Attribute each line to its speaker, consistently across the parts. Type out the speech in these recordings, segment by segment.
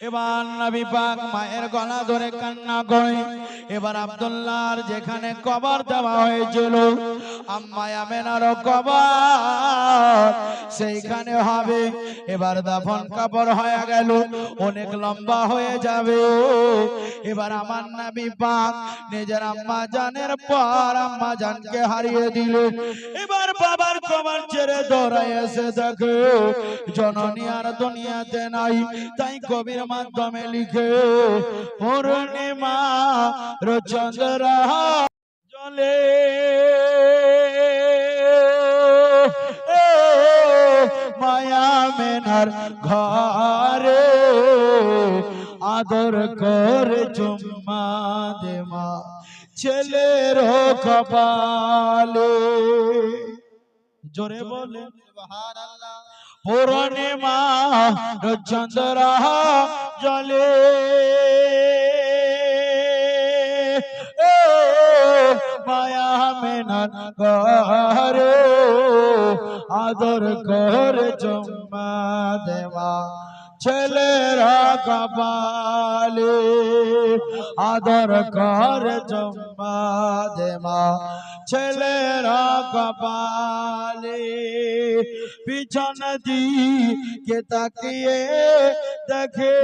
Speaker 1: এবার নবী পাক মায়ের গলা ধরে কান্না করে। এবার আব্দুল্লাহর যেখানে কবর দেওয়া হয়েছিল, আম্মা আমেনারও কবর সেইখানে হবে। এবার দাফন কাপড় হয়ে গেল, অনেক লম্বা হয়ে যাবে। এবার আমার নবী পাক নিজের আম্মা জানের পর আম্মা জানকে হারিয়ে দিল। এবার বাবার কবর ছেড়ে দৌড়ায় এসে দেখে, জননী আর দুনিয়াতে নাই, তাই কবির মাধ্যমে লিখে পূর্ণিমা রচন্দ্র জলে। মায়া মেনার ঘরে আদর করে চুম্মা দে মা ছেলের কপালে। জোরে বলে পূর্ণিমা চন্দ্র জলে। মায়া মেনার ঘরে আদর করে চুম্মা দেওয়া। ছেলেরা কপালে আদর করে চুম্মা দেওয়া। ছেলেরা কপালে পিছন দিকে তাকিয়ে দেখে।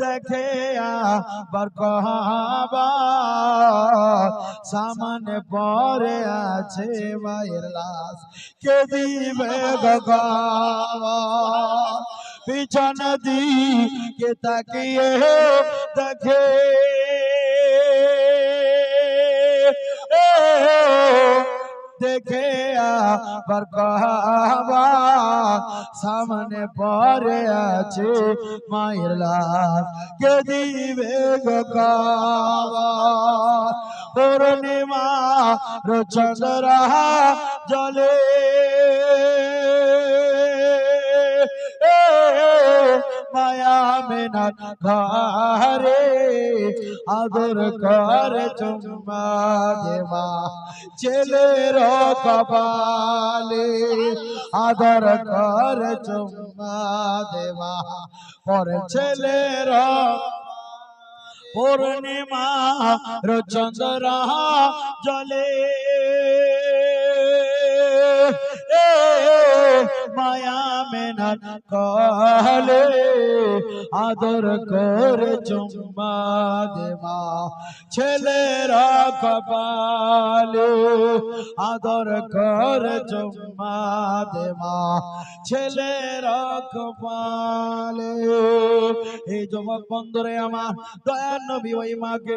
Speaker 1: দেখে আবার কহাবা। সামনে পরে আছে মায়ের লাশ। কে দিবে গগাবা পিছন দিকে তাকিয়ে দেখে। দেখে আবার কহাবা সামনে পরে আছে মায়ের লাশ। কে দিবে গগাবা পূর্ণিমা রচন্দ্রা জলে। মায়া মেনার ঘরে আদর কর চুম্মা দেবা ছেলের কপালে আদর কর চুম্মা দেবা পর ছেলের পূর্ণিমা রচন্দ্র জলে। মায়া মেনার কলে আদর করে চুম্মা দেবা ছেলেরা কপালে আদর করে চুম্মা দেবা ছেলেরা কপালে, এই যুবক বন্ধুরে আমার, দয়ার নবী ওই মাকে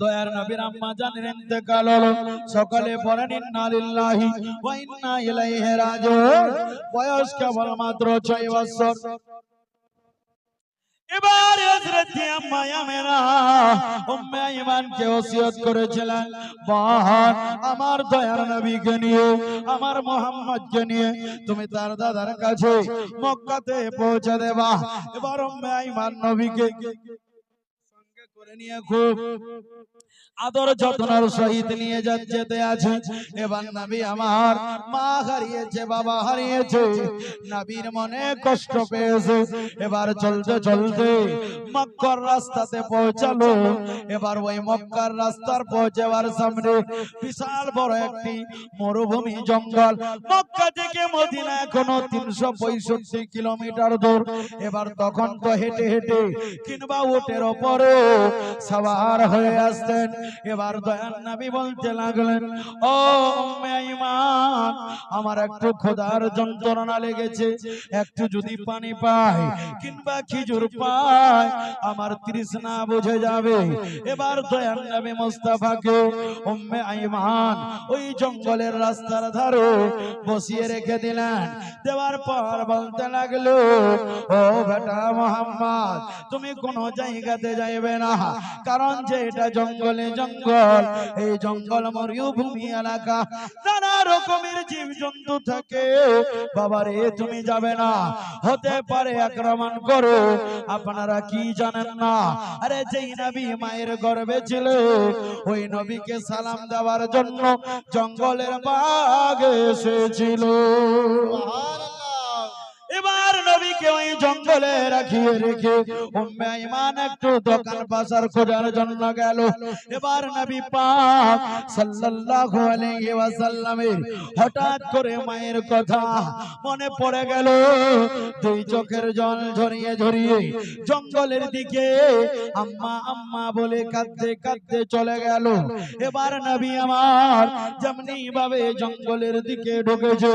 Speaker 1: দয়ার নবীর আম্মা ইন্তেকাল হলো। সকালে পড়েন ইন্না লিল্লাহি ওয়া ইন্না ইলাইহি রাজিউন। বয়স কেবল মাত্র 6 বছর। হযরত আম্মা উম্মে আইমান কে ওসিয়ত করেছিলেন। বাহার আমার দয়ার নবীকে নিয়ে, আমার মোহাম্মদকে নিয়ে তুমি তার দাদার কাছে মক্কাতে পৌঁছে দেবা। এবার উম্মে আইমান নবীকে নিয়ে খুব আদর যত্নের সহিত নিয়ে যেতে আছে। এবার নবী আমার মা হারিয়েছে বাবা হারিয়েছে। নবীর মনে কষ্ট পেয়েছে। এবার চলতে চলতে মক্কার রাস্তাতে পৌঁছালো। এবার ওই মক্কার রাস্তার পৌঁছাবার সামনে বিশাল বড় একটি মরুভূমি জঙ্গল। মক্কা থেকে মদিনা এখনও তিনশো পঁয়ষট্টি কিলোমিটার দূর। এবার তখন তো হেঁটে হেঁটে কিংবা উটের ওপরে সবার হয়ে আসতেন। এবার দয়ান নবী বলতে লাগলেন, ও উম্মে আমার একটু খোদার যন্ত্রণা লেগেছে। একটু যদি পানি পাই কিংবা খেজুর পাই, আমার তৃষ্ণা বুঝে যাবে। এবার দয়ান নবী মুস্তাফাকে উম্মে ঈমান ওই জঙ্গলের রাস্তার ধারে বসিয়ে রেখে দিলেন। দেওয়ার পর বলতে লাগল, ও বেটা মোহাম্মদ, তুমি কোনো জায়গাতে যাইবে না, কারণ যে এটা জঙ্গলে জঙ্গলে এই জঙ্গল মরুভূমি এলাকা নানা রকমের জীব জন্তু থাকে। বাবারে তুমি যাবে না। হতে পারে আক্রমণ করো। আপনারা কি জানেন না? আরে যেই নবী মায়ের গর্ভে ছিল ওই নবীকে সালাম দেওয়ার জন্য জঙ্গলের বাঘ এসেছিল। এবার নবীকে ওই জঙ্গলে রাখিয়ে রেখে উম্মে একটু দোকান বাজার খোঁজার জন্য গেল। এবার নবী পাক সাল্লাল্লাহু আলাইহি ওয়াসাল্লামের হঠাৎ করে মায়ের কথা মনে পড়ে গেল। দুই চোখের জল ঝরিয়ে ঝরিয়ে জঙ্গলের দিকে আম্মা আম্মা বলে কাঁদতে কাঁদতে চলে গেল। এবার নবী আমার যেমনি ভাবে জঙ্গলের দিকে ঢুকেছে।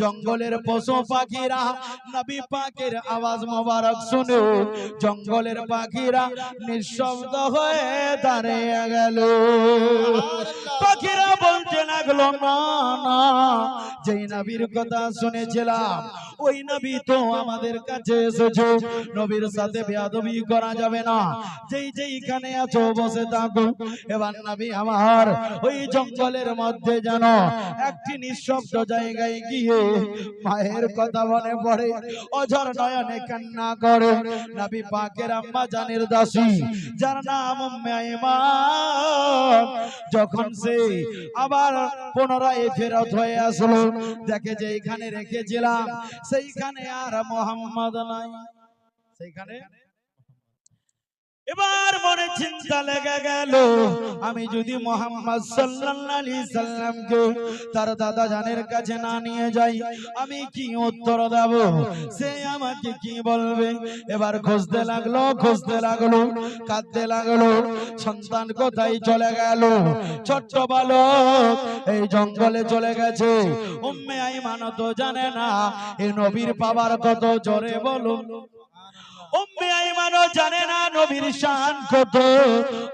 Speaker 1: জঙ্গলের পশু পাখিরা নবী পাকের আওয়াজ মোবারক শুনে জঙ্গলের পাখিরা নিঃশব্দ হয়ে দাঁড়িয়ে গেল। পাখিরা বলতে লাগল, না না, যেই নবীর কথা শুনেছিলাম, ওই নবী তো আমাদের কাছে এসেছে। নবীর সাথে বেয়াদবি করা যাবে না। যেই যেইখানে আছো, বসে থাকো। এবার নবী আমার ওই জঙ্গলের মধ্যে যেন একটি নিঃশব্দ জায়গায় গিয়ে মায়ের কথা মনে পড়ে। নয়নে কান্না করে। নবী পাকের আম্মা জানের দাসী, যার নাম উম্মে যখন সে আবার পুনরায় ফেরত হয়ে আসলো, দেখে যে এখানে রেখেছিলাম, সেইখানে আর মোহাম্মদ নাই। সেইখানে এবার মনে চিন্তা লেগে গেল, আমি যদি মোহাম্মদ সাল্লাল্লাহু সাল্লামকে তার দাদা জানের কাছে না নিয়ে যাই, আমি কি উত্তর দেব? সে আমাকে কি বলবে? এবার খুঁজতে লাগল খুঁজতে লাগল, কাঁদতে লাগল, সন্তান কোথায় চলে গেল? ছোট্ট বালক এই জঙ্গলে চলে গেছে। উম্মে আইমান তো জানে না এই নবীর পাবার কত জোরে বলুন। উম্মে আইমানও জানে না নবীর শান কত।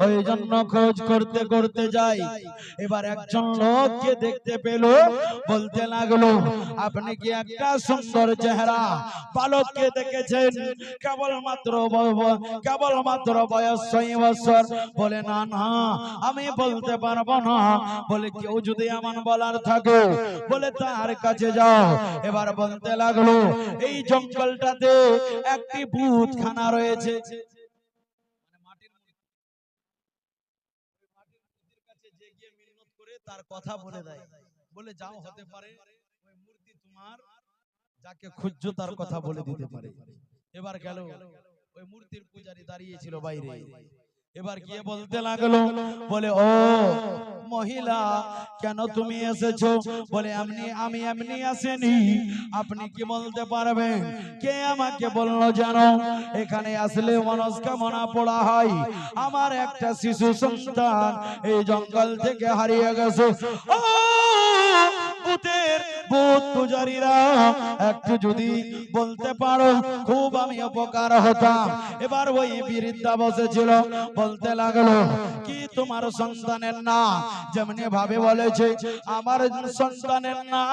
Speaker 1: ওই জন্য খোঁজ করতে করতে যাই। এবার একজন লোককে দেখতে পেল, বলতে লাগল, আপনি কি একটা সুন্দর চেহারা? বালককে দেখেছেন কেবল মাত্র বয়স ছয় বছর। বলে, না না, আমি বলতে পারব না। বলে, কেউ যদি এমন বলার থাকে, বলে তার কাছে যাও। এবার বলতে লাগল, এই জঙ্গলটাতে একটি ভূত খানা রয়েছে। তার কথা বলে দেয় বলে যাও হতে পারে, ওই মূর্তি তোমার, যাকে খুঁজছো তার কথা বলে দিতে পারে। এবার গেল, ওই মূর্তির পূজারি দাঁড়িয়েছিল বাইরে। এবার গিয়ে বলতে লাগল বলে ও মহিলা কেন তুমি এসেছ? বলে এমনি আমি এমনি আসেনি। আপনি কি বলতে পারবেন? কে আমাকে বলল জানো এখানে আসলে মনস্কামনা পড়া হয়। আমার একটা শিশু সন্তান এই জঙ্গল থেকে হারিয়ে গেছে। ও ভূতের একটু যদি বলতে পারো, খুব আমি উপকার হতাম। এবার ওই বৃদ্ধা বসেছিল, বলতে লাগল, কি তোমার সন্তানের না? যেমনি ভাবে বলেছে, আমার সন্তানের না।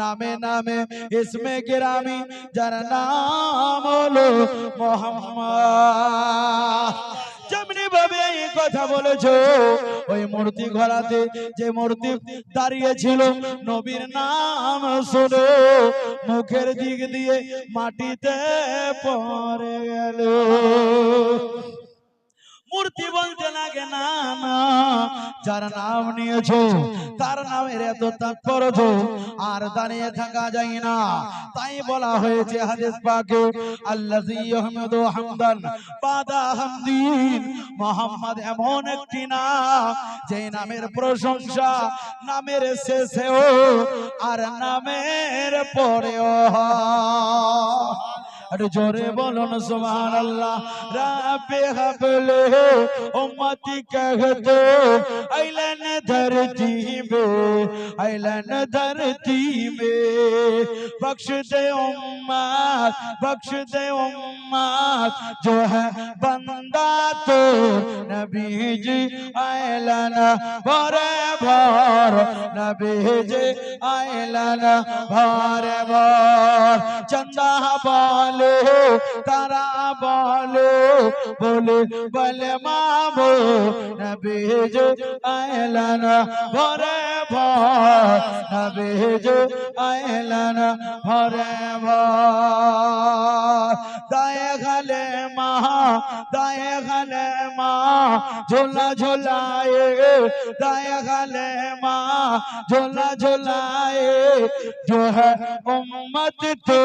Speaker 1: নামে নামে ইসমে গেরামি যার নাম হলো মোহাম্মদ। যেমনি ভাবে এই কথা বলেছ, ওই মূর্তি ঘোরাতে যে মূর্তি দাঁড়িয়ে ছিল নবীর নাম শুনে মুখের দিক দিয়ে মাটিতে পড়ে গেল। মূর্তি বলতে লাগে না না যার নাম নিয়েছো তার নামের এত তাৎপর্য আর দাঁড়িয়ে থাকা যায় না। তাই বলা হয়েছে হাদিস পাকে আল্লাযী ইয়াহমুদু হামদান। বাদা হামদিন। মোহাম্মদ এমন একটি নাম যে নামের প্রশংসা নামের শেষেও আর নামের পরেও হয়। আরে জোরে বলুন সুবহান আল্লাহ রাবে হাবলে উম্মতি कहते ऐलन धरती में, ऐलन धरती में। बख्श दे उम्मत, बख्श दे उम्मत, जो है बंदा तो नबी जी ऐलन, भरे भर। नबी जी ऐलन, भरे भर। चंदा बाल বলে তারা বলে বলে বলে মাবো নবীজ আয়লান ভরে ভর নবীজ আয়লান ভরে ভর দায়ে গলে মা দায়ে গলে মা ঝোলা ঝোলায়ে দায়ে गले माँ झोला झोलाए जो है उम्मत तो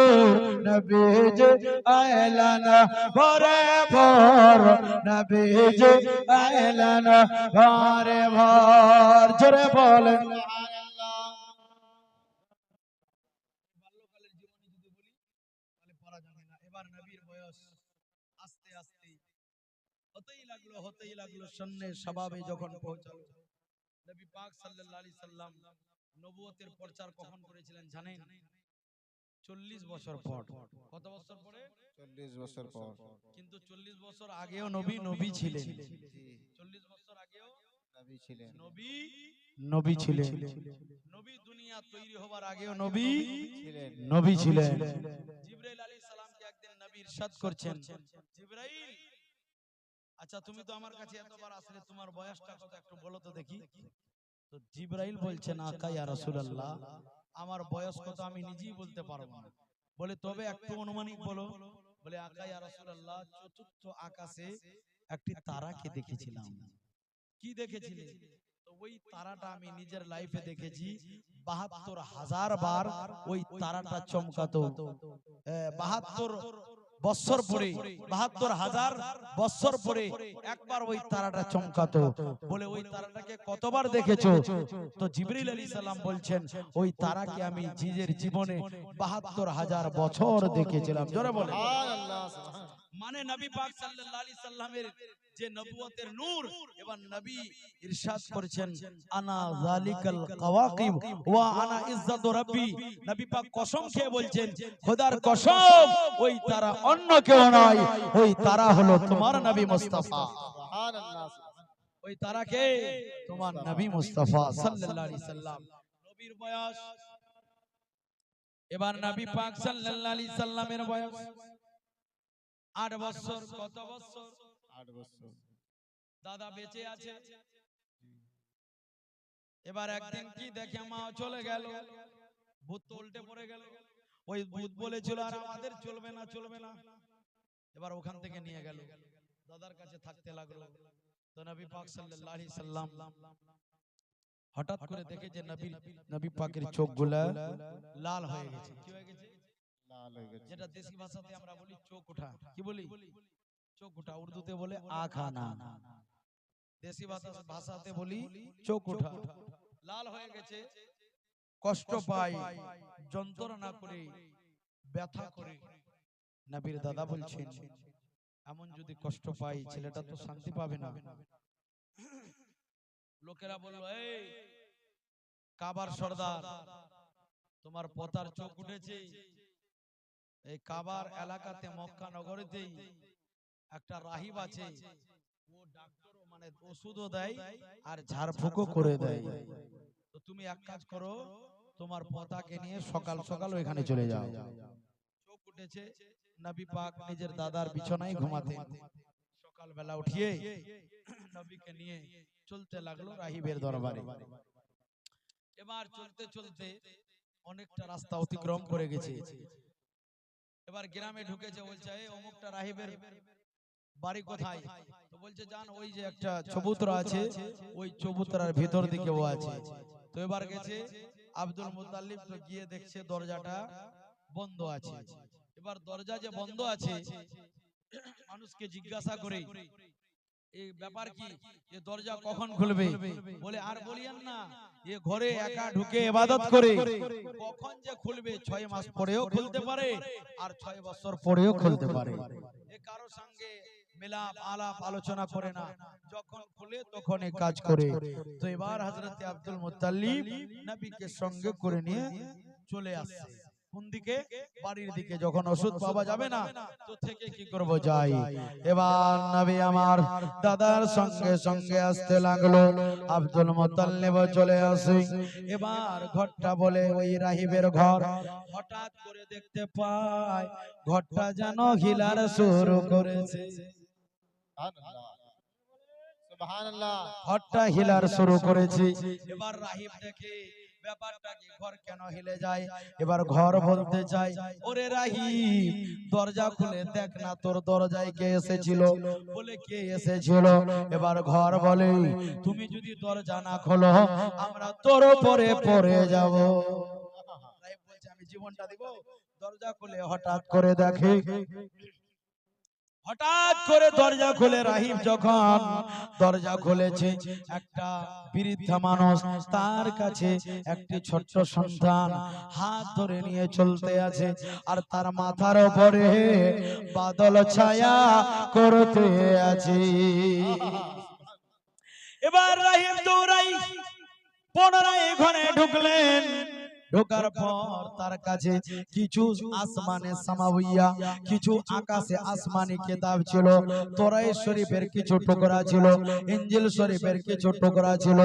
Speaker 1: नबीज নবীজি আয়লানা ভরে ভর, নবীজি আয়লানা ভরে ভর। জোরে বলেন। হতেই লাগল সামনে স্বভাবে যখন পৌঁছালো নবী পাক সাল্লাল্লাহু আলাইহি সাল্লাম নবুয়তের প্রচার কখন করেছিলেন জানেন? 40 বছর পর। কত বছর পরে?
Speaker 2: চল্লিশ বছর পর।
Speaker 1: কিন্তু 40 বছর আগেও নবী নবী ছিলেন। 40 বছর আগেও
Speaker 2: নবী ছিলেন।
Speaker 1: নবী নবী ছিলেন। নবী দুনিয়া তৈরি হবার আগেও নবী
Speaker 2: ছিলেন।
Speaker 1: নবী ছিলেন। জিবরাইল আলাইহিস সালামকে একদিন নবী ইরশাদ করছেন। জিবরাইল! আচ্ছা তুমি তো আমার কাছে এতবার আসলে তোমার বয়সটা কত একটু বলো তো দেখি। তো জিবরাইল বলছেন আকা ইয়া রাসূলুল্লাহ। আমার বয়স কত আমি নিজেই বলতে পারব না। বলে তবে একটু অনুমানিক বলো। বলে। আকা রাসূলুল্লাহ চতুর্থ আকাশে একটি তারাকে দেখেছিলাম। কি দেখেছিলে? তো ওই তারাটা আমি নিজের লাইফে দেখেছি। বাহাত্তর হাজার বার ওই তারাটা চমকাতো। বাহাত্তর বৎসর পরে বাহাত্তর হাজার বৎসর পরে একবার ওই তারাটা চমকাতো। বলে ওই তারাটাকে কতবার দেখেছ? তো জিবরিল আলী সাল্লাম বলছেন ওই তারাকে আমি নিজের জীবনে বাহাত্তর হাজার বছর দেখেছিলাম। জোরে বলে। মানে নবী পাক সাল্লাল্লাহু আলাইহি সাল্লামের যে নবুয়তের নূর এবং নবী ইরশাদ করেছেন, আনা যালিকাল কাওয়াকিব ওয়া আনা ইজ্জাতু রাব্বি। নবী পাক কসম খেয়ে বলছেন, খোদার কসম, ওই তারা অন্য কেউ নয়, ওই তারা হলো তোমার নবী মুস্তাফা।
Speaker 2: সুবহানাল্লাহ।
Speaker 1: ওই তারাকে তোমার নবী মুস্তাফা সাল্লাল্লাহু আলাইহি সাল্লাম। নবীর বয়স, এবার নবী পাক সাল্লাল্লাহু আলাইহি সাল্লামের বয়স। আট বছর কত বছর?
Speaker 2: আট বছর।
Speaker 1: দাদা বেঁচে আছে? এবার একদিন কি দেখে মা চলে গেল? ভূত উল্টে পড়ে গেল। ওই ভূত বলেছিল আর আমাদের চলবে না চলবে না। এবার ওখান থেকে নিয়ে গেল। দাদার কাছে থাকতে লাগল। তো নবী পাক সাল্লাল্লাহু আলাইহি সাল্লাম হঠাৎ করে দেখে যে নবী নবী পাকের চোখগুলা লাল হয়ে গেছে কি হয়ে গেছে।
Speaker 2: হয়ে
Speaker 1: যেটা দেশি ভাষাতে আমরা বলি চোখ ওঠা কি বলি? চোখ ওঠা উর্দুতে বলে আখানা। দেশি ভাষা ভাষাতে বলি চোখ ওঠা লাল হয়ে গেছে। কষ্ট পাই। যন্ত্রণা করে। ব্যথা করে। নবীর দাদা বলছেন এমন যদি কষ্ট পাই ছেলেটা তো শান্তি পাবে না। লোকেরা বলল এই কাবার সর্দার তোমার পতার চোখ উঠেছে। এই কাবার এলাকাতে মক্কা নগরীতেই একটা রাহিব আছে। ও ডাক্তার মানে ওষুধও দেয় আর ঝাড়ফুঁকও করে দেয়। তো তুমি এক কাজ করো তোমার পতাকে নিয়ে সকাল সকাল ওইখানে চলে যাও। চোখ উঠেছে নবী পাক নিজের দাদার বিছানায় ঘুমাতেন। সকালবেলা উঠিয়ে নবীকে নিয়ে চলতে লাগল রাহিবের দরবারে। এবার চলতে চলতে অনেকটা রাস্তা অতিক্রম করে গেছে। এবার গ্রামে ঢুকেছে বলছে এই অমুকটা রাহিবের বাড়ি কোথায়? তো বলছে জান ওই যে একটা চবুতরা আছে ওই চবুতরার ভিতর দিকে ও আছে। তো এবার গেছে আব্দুল মুতাল্লিব তো গিয়ে দেখছে দরজাটা বন্ধ আছে। এবার দরজা যে বন্ধ আছে মানুষকে জিজ্ঞাসা করে এই ব্যাপার কি? এ দরজা কখন খুলবে? বলে আর বলিয়েন না। এ ঘরে একা ঢুকে ইবাদত করে কখন যে খুলবে ছয় মাস পরেও খুলতে পারে আর ছয় বছর পরেও খুলতে পারে। এ কারও সঙ্গে মেলাপ আলাপ আলোচনা করে না। যখন খুলে তখন কাজ করে। তো এবার হযরতে আব্দুল মুত্তালিব নবীকে সঙ্গে করে নিয়ে চলে আসছে কোন দিকে? বাড়ির দিকে। যখন ওষুধ পাওয়া যাবে না তো থেকে কি করব যাই? এবার নবী আমার দাদার সঙ্গে সঙ্গে আসতে লাগল। আব্দুল মুতাল্লিব চলে আসে। এবার ঘরটা বলে ওই রাহিবের ঘর। হঠাৎ করে দেখতে পায় ঘরটা যেন হিলার শুরু করেছে। ঘরটা হিলার শুরু করেছে। এবার রাহিব দেখে ঘর কেন হিলে যায়? এবার ঘর বলতে চাই। ওরে রাহিব দরজা খুলে দেখ না তোর দরজায় কে এসেছিল। বলে কে এসেছিল? এবার ঘর বলে তুমি যদি দরজা না খোলো আমরা তোর উপরে পড়ে যাব। বলছে আমি জীবনটা দিব? দরজা খুলে হঠাৎ করে দেখে হঠাৎ করে দরজা খুলে রাহিব যখন দরজা খুলেছে, একটা বৃদ্ধা মানুষ তার কাছে একটি ছোট্ট সন্তান হাত ধরে নিয়ে চলতে আছে আর তার মাথার উপরে বাদল ছায়া করতে আছে। এবার রাহিব দৌড়াই, পুনরায় ঘরে ঢুকলেন। ঢোকার পর তার কাছে কিছু আসমানে সামাউইয়া কিছু আকাশে আসমানি কিতাব ছিল তোরাই শরীফের কিছু টুকরা ছিল ইঞ্জিল শরীফের কিছু টুকরা ছিল।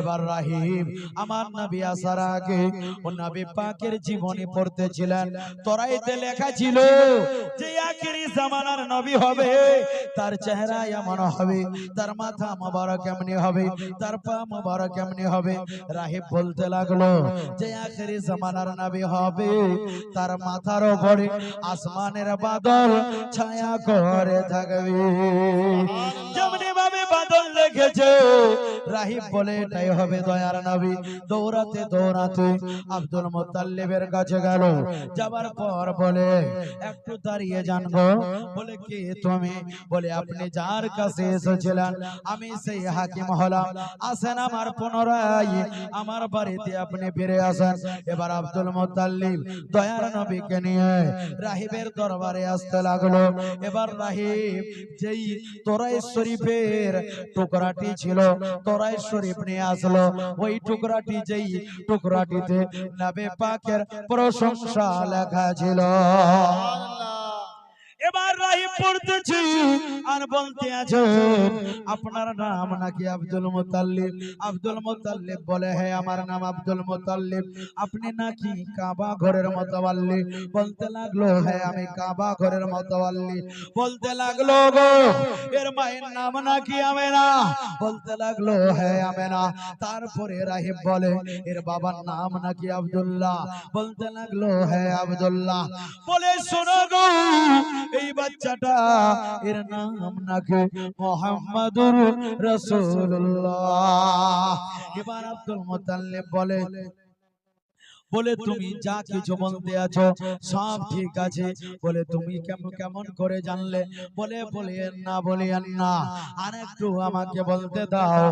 Speaker 1: এবার রাহিব আমার নবী আসার আগে ও নবী পাকের জীবনী পড়তেছিলেন তোরাইতে লেখা ছিল যে আখেরি জামানার নবী হবে তার চেহারা এমন হবে তার মাথা মোবারক এমনি হবে তার পা মোবারক এমনি হবে। রাহিব বলতে লাগল যে আখেরি জামানার নাবি হবে। তার মাথার ওপরে আসমানের বাদল ছায়া করে থাকবে। লেগেছে। রাহিব বলে, এটাই হবে দয়ার নবী। দৌড়াতে দৌড়াতে আব্দুল মুতাল্লিবের কাছে গেল। যাবার পর বলে, একটু দাঁড়িয়ে জানব বলে, কে তুমি? বলে, আপনি যার কাছে এসেছিলেন, আমি সেই হাকিম হলাম। আসেন আমার পুনরায়, আমার বাড়িতে আপনি ফিরে আসেন। এবার আব্দুল মুতাল্লিব দয়ার নবীকে নিয়ে রাহিবের দরবারে আসতে লাগল। এবার রাহিব, যেই তোরাই শরীফের টুকরাটি ছিল তোরাই শরীফ নিয়ে আসলো ওই টুকরাটি যেই টুকরাটিতে নবে পাকের প্রশংসা লেখা ছিল।
Speaker 2: সুবহানাল্লাহ।
Speaker 1: এবার রাহিব পড়তেছি। আর বলতে আছে, আপনার নাম নাকি আব্দুল মুতাল্লিব? আব্দুল মুতাল্লিব বলে হ্যাঁ আমার নাম আব্দুল মুতাল্লিব। আপনি নাকি কাবা ঘরের মতওয়াল্লি বলতে লাগল হ্যাঁ আমি কাবা ঘরের মতওয়াল্লি বলতে লাগল, গো, এর মায়ের নাম নাকি আমেনা? বলতে লাগল হ্যাঁ আমেনা। তারপরে রাহিব বলে, এর বাবার নাম নাকি আব্দুল্লাহ? বলতে লাগল হ্যাঁ আব্দুল্লাহ। বলে, শোনো গো এই বাচ্চাটা এর নাম নাকি মোহাম্মদুর রাসূলুল্লাহ। এবার আব্দুল মুতাল্লিব বলে বলে, তুমি যা কিছু বলতে আছো সব ঠিক আছে। বলে, তুমি কেমন কেমন করে জানলে? বলে, বলিয়েন না বলিয়েন না। আর একটু আমাকে বলতে দাও।